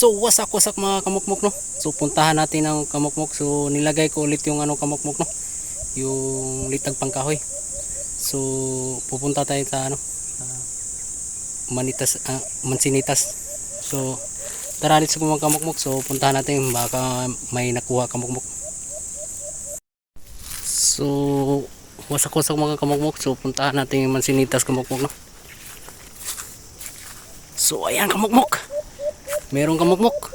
So wasak-wasak mga kamukmok no. So puntahan natin ang kamukmok. So nilagay ko ulit yung ano kamukmok no. Yung litag pangkahoy. So pupunta tayo sa ano Manitas ah, Mansinitas. So tara let's go mga kamukmok. So puntahan natin baka may nakuha kamukmok. So wasak-wasak mga kamukmok. So puntahan natin yung Mansinitas kamukmok no. So ayan kamukmok. Merong kamukmok.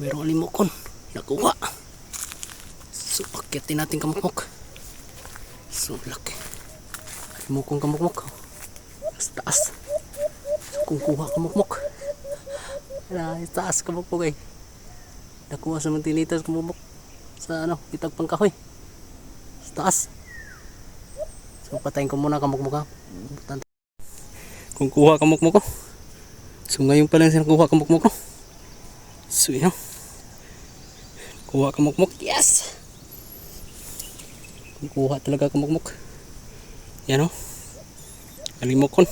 Merong alimokon. Nakuha. So, pakyatin natin kamukmok. So, laki. Alimokon kamukmok. Sa taas. So, kung kuha kamukmok. Sa taas kamukmok eh. Nakuha sa mantinitas kamukmok. Sa ano, pitag pangkahoy. Sa taas. So, patayin ko muna kamukmok ha. Kung kuha kamukmok ko. So ngayon pa lang siya nakuha kamukmok no. So yun. Kuha kamukmok. Yes! Kuha talaga kamukmok. Yan o. Kalimokon.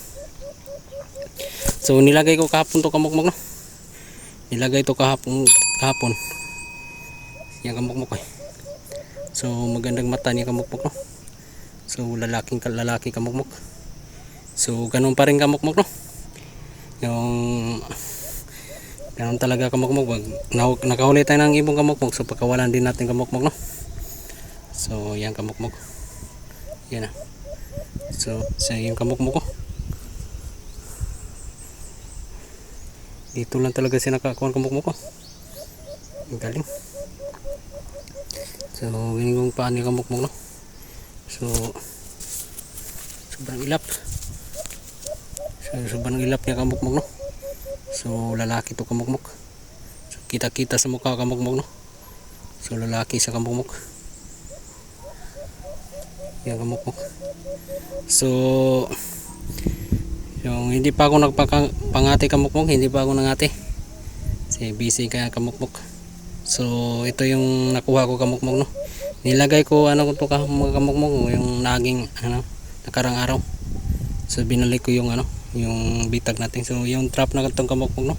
So nilagay ko kahapon to kamukmok no. Nilagay to kahapon kahapon. Yan kamukmok eh. So magandang mata niya kamukmok no. So lalaking lalaki kamukmok. So ganun pa rin kamukmok no yung ganun talaga na, nakahuli tayo ng ibong kamukmok so pagkawalan din natin kamukmok no? So yan kamukmok yan na. So sa yung kamukmok ko dito lang talaga siya nakakuha ng kamukmok ko ang galing. So ganyan kong paan yung kamukmok no? So sobrang ilap So, sobrang ilap niya kamukmok no. So lalaki to kamukmok. So, kita-kita sa mukha kamukmok no. So lalaki sa kamukmok. Yan kamukmok. So yung hindi pa ako nagpangati kamukmok, hindi pa ako nangati. Si busy kaya kamukmok. So ito yung nakuha ko kamukmok no. Nilagay ko ano ko to kamukmok yung naging ano nakarang araw. So binalik ko yung ano yung bitag natin. So yung trap na itong kamukmok no?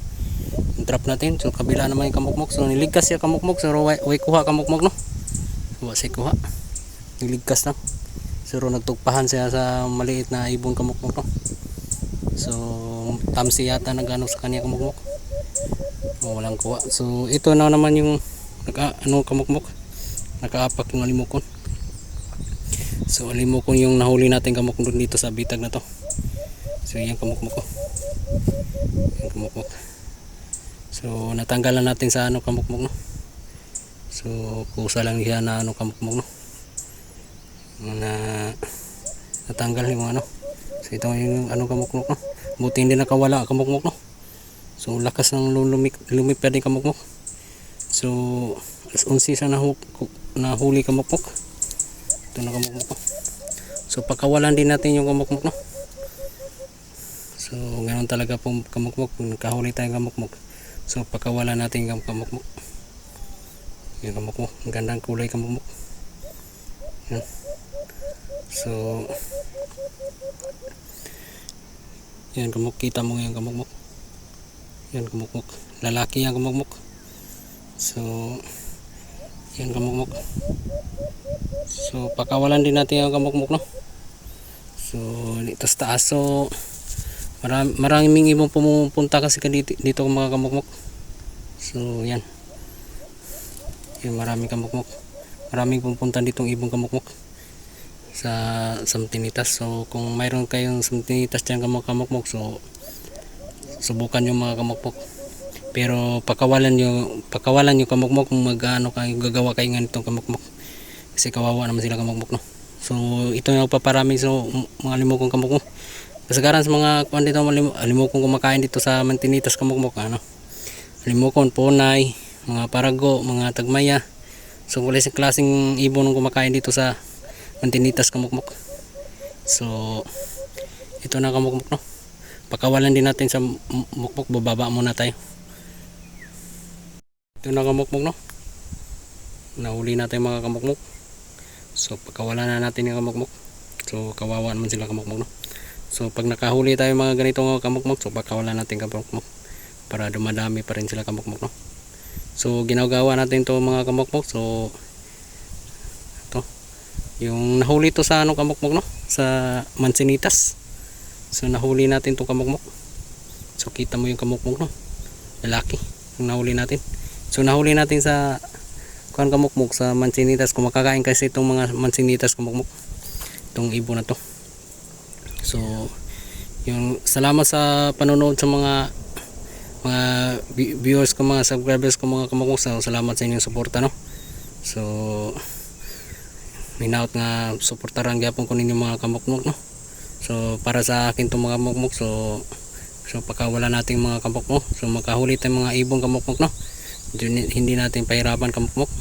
Yung trap natin. So kabila naman yung kamukmok. So niligkas siya kamukmok. So way, kuha kamukmok no? Wa siya kuha. Niligkas lang. So nagtugpahan siya sa maliit na ibong kamukmok no? So tamsi yata nagano sa kanya kamukmok. O, walang kuha. So ito na naman yung naka, ano kamukmok. Nakaapak yung alimukon. So alimukon yung nahuli natin kamukmok dito sa bitag na to So yan kamukmuk ko. Yan kamukmuk. So natanggalan natin sa ano kamukmuk no. So kusa lang siya na ano kamukmuk no. Na natanggal yung ano. So ito yung ano kamukmuk no. Buti hindi nakawala kamukmuk no. So lakas ng lumip, lumipad yung kamukmuk. So alas 11 sa nahu, nahuli kamukmuk. Ito na kamukmuk ko. So pagkawalan din natin yung kamukmuk no. So, ganoon talaga pong kamukmok. Kung nakahuli tayong kamukmok. So, pagkawala natin yung kamukmok. Yung kamukmok. Ang gandang kulay kamukmok. Yan. So, yan kamuk. Kita mo yung kamukmok. Yan kamukmok. Lalaki yung kamukmok. So, yan kamukmok. So, pagkawalan din natin yung kamukmok, no? So, dito sa taas. So, Marami, maraming ibang pumupunta kasi ka dito, dito mga kamukmok. So, yan. Yan, maraming kamukmok. Maraming pupunta dito ibong kamukmok sa samtinitas. So, kung mayroon kayong samtinitas dyan kamuk kamukmok, so, subukan yung mga kamukmok. Pero, pakawalan nyo, pakawalan nyo kamukmok kung mag-ano kayo, gagawa kayo nga nitong kamukmok. Kasi kawawa naman sila kamukmok, no? So, ito yung paparami so, mga limokong kamukmok. Kasagaran sa mga kuan dito alimokon kumakain dito sa Mantinitas kamukmok ano. Alimokon, ponay, mga parago, mga tagmaya. So wala sa klaseng ibon kumakain dito sa Mantinitas kamukmok. So ito na kamukmok no. Pakawalan din natin sa mukmok, bababa muna tayo. Ito na kamukmok no. Nahuli natin mga kamukmok. So pagkawalan na natin yung kamukmok. So kawawa naman sila kamukmok no. So pag nakahuli tayo mga ganitong kamukmok, so pagkawalan natin kamukmok para dumadami pa rin sila kamukmok no? So ginagawa natin to mga kamukmok so ito. Yung nahuli to sa ano kamukmok no? Sa mansinitas. So nahuli natin to kamukmok so kita mo yung kamukmok no? Lalaki yung nahuli natin. So nahuli natin sa kuan kamukmok sa mansinitas. Kung makakain kasi itong mga mansinitas kamukmok itong ibo na to so yung salamat sa panonood sa mga mga vi- viewers ko mga subscribers ko mga kamukmok so, salamat sa inyong suporta no? So minaut nga suportaran gyapon ko ninyo mga kamukmok no? So para sa akin to mga kamukmok so so pagkawala nating mga kamukmok so makahuli tayong mga ibong kamukmok no? Hindi- natin pahirapan kamukmok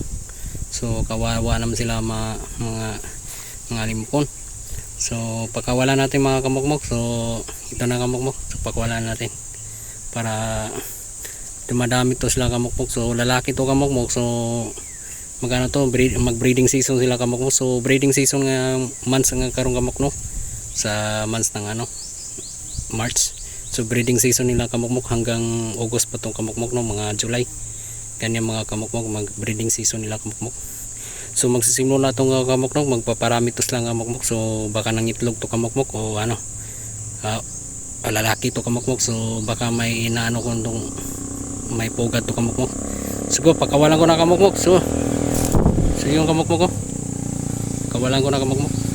so kawawa naman sila mga mga mga limpon so pagkawala natin mga kamukmok so ito na kamukmok so pagkawala natin para dumadami to sila kamukmok so lalaki to kamukmok so magano to mag breeding season sila kamukmok so breeding season nga months nga karong kamukmok sa months ng ano March. So breeding season nila kamukmok hanggang August pa tong kamukmok no? Mga July. Ganyan mga kamukmok mag breeding season nila kamukmok so magsisimula tong uh, kamukmok. Magpaparamitos lang kamukmok. So baka nang itlog to kamukmok o ano ah, ah, lalaki to kamukmok. So baka may inaano ko tong may pugad to kamukmok. Siguro pagkawalan ko na kamukmok. So so yung kamukmok ko. Kawalan ko na kamukmok